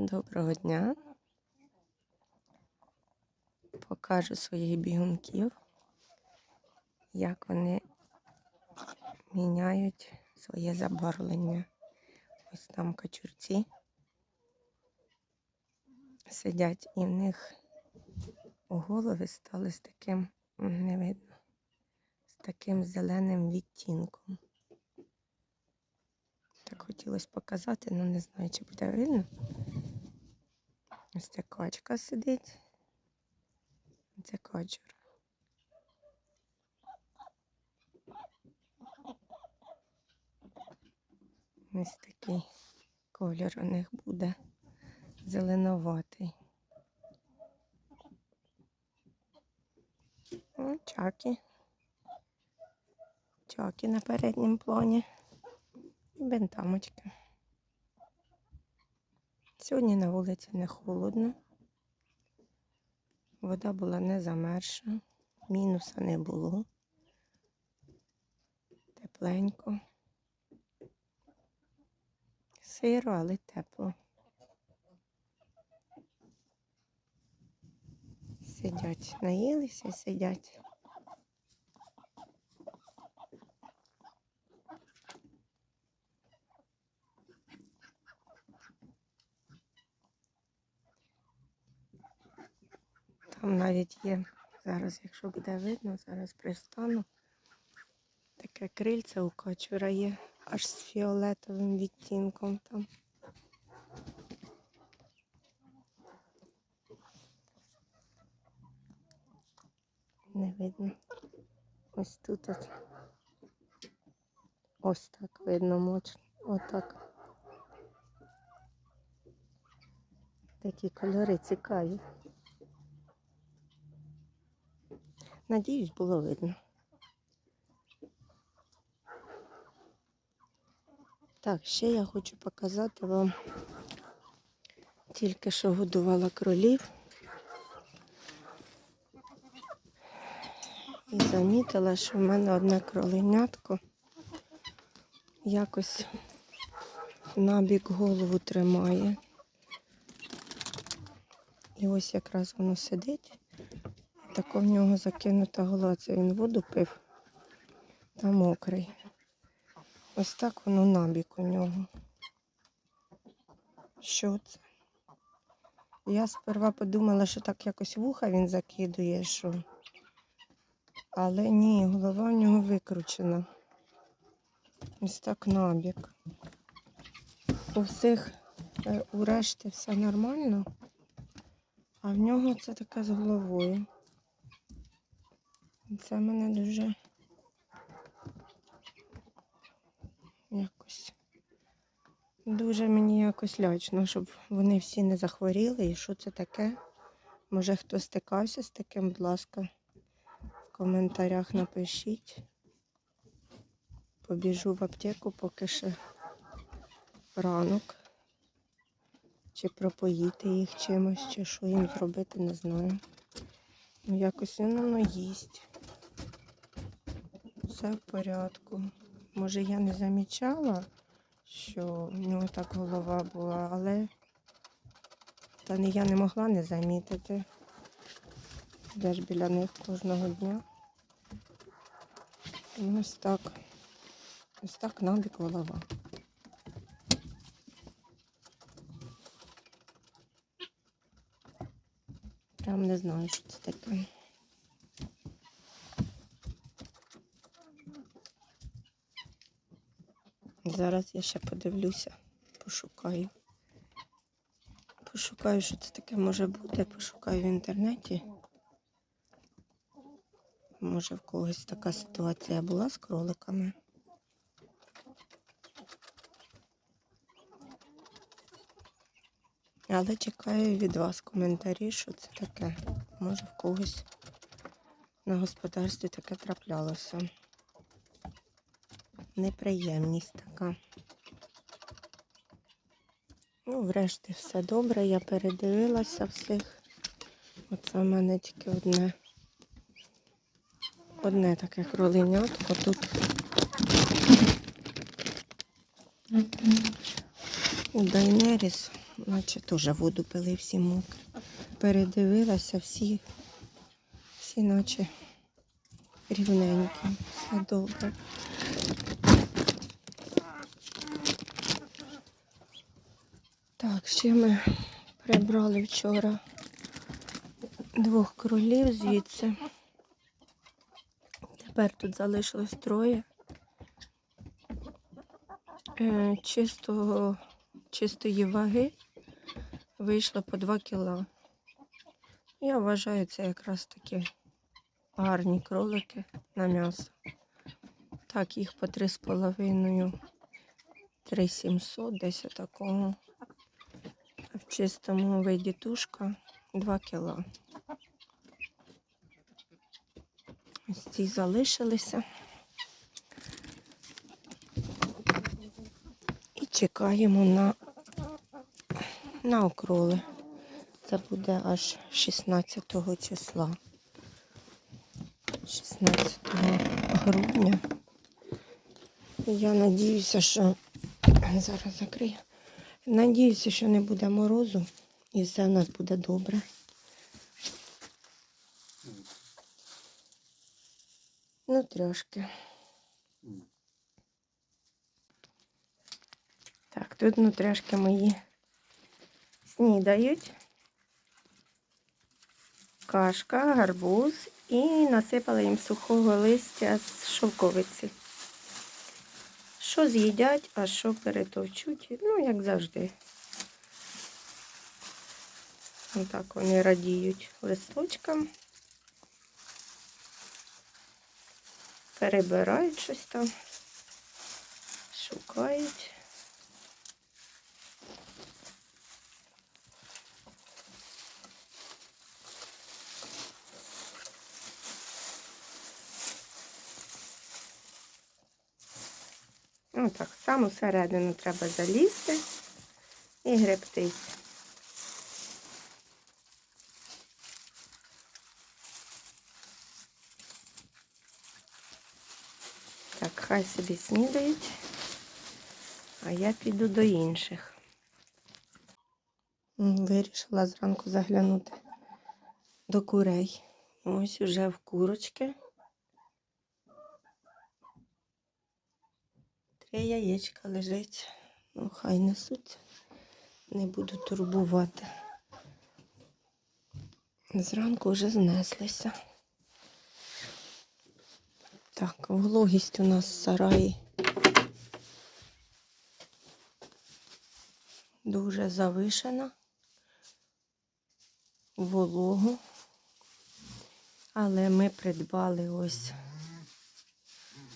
Доброго дня. Покажу своїх бігунків, як вони міняють своє забарвлення. Ось там качурці сидять і в них голови стали з таким, не видно, з таким зеленим відтінком. Так хотілося показати, але не знаю, чи буде видно. Ось ця качка сидить. Це качур. Ось такий колір у них буде зеленуватий. О, чаки. Чаки на передньому плані. І бентамочки. Сьогодні на вулиці не холодно. Вода була не замерша, мінуса не було. Тепленько. Сиро, але тепло. Сидять, наїлися сидять. Там навіть є, зараз, якщо буде видно, зараз пристану. Таке крильце у качура є, аж з фіолетовим відтінком там. Не видно. Ось тут от. Ось так видно моч. Отак. Такі кольори цікаві. Надіюсь, було видно. Так, ще я хочу показати вам. Тільки що годувала кролів. І замітила, що в мене одне кроленятко якось набік голову тримає. І ось якраз воно сидить. Тако в нього закинута голова. Це він воду пив та мокрий. Ось так воно набік у нього. Що це? Я сперва подумала, що так якось вуха він закидує, що. Але ні, голова в нього викручена. Ось так набік. У всіх е, у решті все нормально, а в нього це таке з головою. Це мене дуже якось дуже мені якось лячно, щоб вони всі не захворіли. І що це таке? Може хто стикався з таким, будь ласка, в коментарях напишіть. Побіжу в аптеку, поки ще ранок. Чи пропоїти їх чимось, чи що їм зробити, не знаю. Ну, якось воно їсть. Все в порядку. Може, я не замічала, що в нього так голова була, але та не я не могла не замітити. Я ж біля них кожного дня. І ось так. Ось так набік голова. Прям не знаю, що це таке. Зараз я ще подивлюся, пошукаю. Пошукаю, що це таке може бути. Пошукаю в інтернеті. Може в когось така ситуація була з кроликами. Але чекаю від вас коментарі, що це таке. Може в когось на господарстві таке траплялося. Неприємність така. Ну, врешті все добре, я передивилася всіх. Оце в мене тільки одне. Одне таке кроленятко тут. У Дайнеріс наче теж воду пили всі мокрі. Передивилася всі, всі наче рівненькі. Все добре. Так, ще ми прибрали вчора двох кролів звідси. Тепер тут залишилось троє. Е, Чистого, чистої ваги вийшло по 2 кіла. Я вважаю, це якраз такі гарні кролики на м'ясо. Так, їх по 3,5, 3,700, десь такого. Чистому виді тушка 2 кіла. Ось ці залишилися. І чекаємо на, на окроли. Це буде аж 16 числа. 16 грудня. Я надіюся, що зараз закрию. Надіюся, що не буде морозу і все в нас буде добре. Ну, трошки. Так, тут нутряшки мої снідають. Кашка, гарбуз і насипала їм сухого листя з шовковиці. Що з'їдять, а що перетовчуть, ну, як завжди. Отак вони радіють листочкам. Перебирають щось там, шукають. Ну так, саме всередину треба залізти і гребтись. Так, хай собі снідають, а я піду до інших. Вирішила зранку заглянути до курей. Ось уже в курочки. Три яєчка лежить. Ну, хай несуть. Не буду турбувати. Зранку вже знеслися. Так, вологість у нас в сараї дуже завишена. Вологу. Але ми придбали ось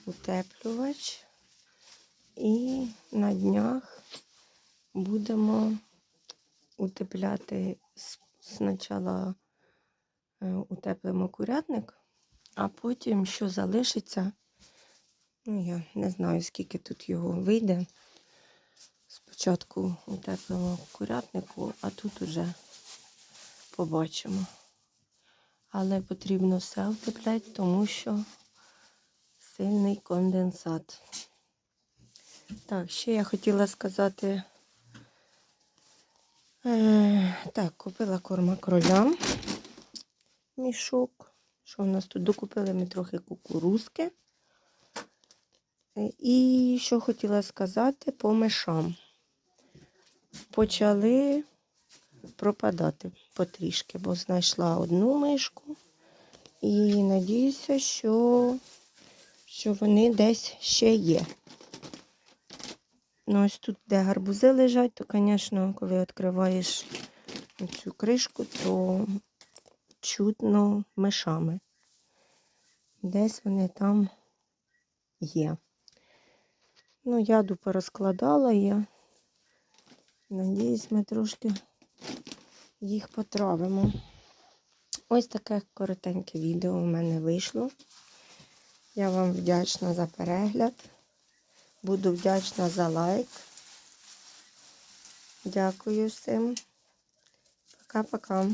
утеплювач. І на днях будемо утепляти спочатку е, утеплимо курятник, а потім, що залишиться, ну я не знаю, скільки тут його вийде. Спочатку утеплимо курятнику, а тут уже побачимо. Але потрібно все утепляти, тому що сильний конденсат. Так, ще я хотіла сказати. Е, так, купила корма кролям мішок. Що в нас тут? Докупили ми трохи кукурузки. І що хотіла сказати по мишам. Почали пропадати потрішки, бо знайшла одну мишку. І надіюся, що, що вони десь ще є. Ну, ось тут, де гарбузи лежать, то, звісно, коли відкриваєш цю кришку, то чутно мишами. Десь вони там є. Ну, яду порозкладала я. Надіюсь, ми трошки їх потравимо. Ось таке коротеньке відео у мене вийшло. Я вам вдячна за перегляд. Буду вдячна за лайк. Дякую всім. Пока-пока.